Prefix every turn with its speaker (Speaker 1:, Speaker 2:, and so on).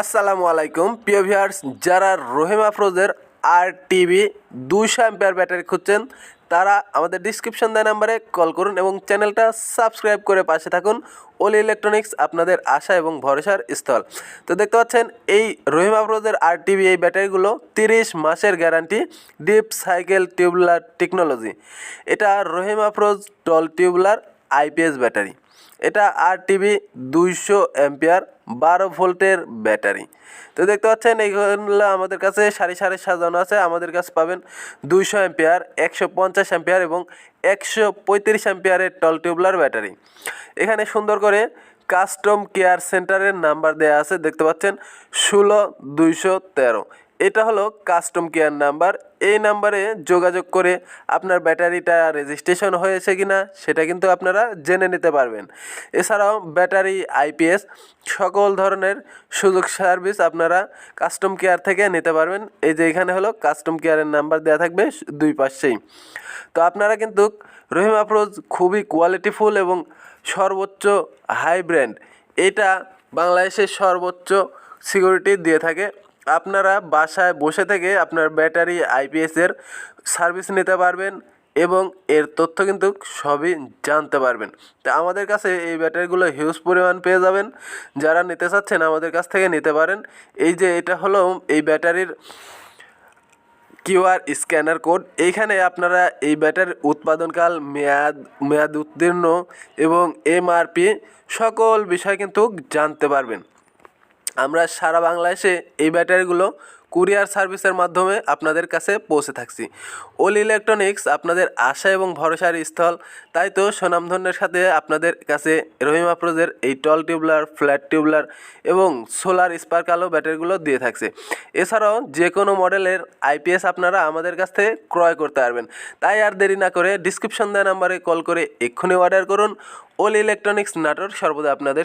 Speaker 1: আসসালামু আলাইকুম। প্রিয় ভিউয়ার্স, যারা রহিম আফরোজের আর টিভি দুইশো অ্যাম্পিয়ার ব্যাটারি খুঁজছেন, তারা আমাদের ডিসক্রিপশন দেয় নাম্বারে কল করুন এবং চ্যানেলটা সাবস্ক্রাইব করে পাশে থাকুন। ওলি ইলেকট্রনিক্স আপনাদের আশা এবং ভরসার স্থল। তো দেখতে পাচ্ছেন, এই রহিম আফরোজের আর টিভি এই ব্যাটারিগুলো তিরিশ মাসের guarantee deep cycle tubular technology এটা Rahim Afroz tall tubular IPS battery. এটা আর টিভি দুইশো অ্যাম্পিয়ার বারো ভোল্টের ব্যাটারি। তো দেখতে পাচ্ছেন এইগুলো আমাদের কাছে সারি সারি সাজানো আছে। আমাদের কাছে পাবেন দুইশো অ্যাম্পিয়ার, একশো পঞ্চাশ অ্যাম্পিয়ার এবং একশো পঁয়ত্রিশ অ্যাম্পিয়ারের টল টিউবলার ব্যাটারি এখানে সুন্দর করে কাস্টম কেয়ার সেন্টারের নাম্বার দেয়া আছে। দেখতে পাচ্ছেন, ষোলো দুইশো তেরো। এটা হলো কাস্টম কেয়ার নাম্বার এই নাম্বারে যোগাযোগ করে আপনার ব্যাটারিটা রেজিস্ট্রেশন হয়েছে কি না সেটা কিন্তু আপনারা জেনে নিতে পারবেন। এছাড়াও ব্যাটারি আইপিএস সকল ধরনের সুযোগ সার্ভিস আপনারা কাস্টম কেয়ার থেকে নিতে পারবেন। এই যে এখানে হলো কাস্টম কেয়ারের নাম্বার দেওয়া থাকবে দুই পাশেই। তো আপনারা কিন্তু রহিম আফরোজ খুবই কোয়ালিটিফুল এবং সর্বোচ্চ হাই ব্র্যান্ড এটা বাংলাদেশের সর্বোচ্চ সিকিউরিটি দিয়ে থাকে। আপনারা বাসায় বসে থেকে আপনার ব্যাটারি আইপিএসের সার্ভিস নিতে পারবেন এবং এর তথ্য কিন্তু সবই জানতে পারবেন। তা আমাদের কাছে এই ব্যাটারিগুলো হিউজ পরিমাণ পেয়ে যাবেন। যারা নিতে চাচ্ছেন আমাদের কাছ থেকে নিতে পারেন। এই যে এটা হলো এই ব্যাটারির কিউআর স্ক্যানার কোড। এইখানে আপনারা এই ব্যাটারির উৎপাদনকাল, মেয়াদ মেয়াদ উত্তীর্ণ এবং এমআরপি সকল বিষয় কিন্তু জানতে পারবেন। আমরা সারা বাংলাদেশে এই ব্যাটারিগুলো কুরিয়ার সার্ভিসের মাধ্যমে আপনাদের কাছে পৌঁছে থাকছি। ওল ইলেকট্রনিক্স আপনাদের আশা এবং ভরসার স্থল। তাই তো সুনামধন্যের সাথে আপনাদের কাছে রহিম আফরোজের এই টল টিউবলার, ফ্ল্যাট টিউবলার এবং সোলার স্পার্ক আলো ব্যাটারিগুলো দিয়ে থাকছে। এছাড়াও যে কোনো মডেলের আইপিএস আপনারা আমাদের কাছ থেকে ক্রয় করতে পারবেন। তাই আর দেরি না করে ডিসক্রিপশন দেওয়া নাম্বারে কল করে এক্ষুনি অর্ডার করুন। ওল ইলেকট্রনিক্স নাটোর সর্বদা আপনাদের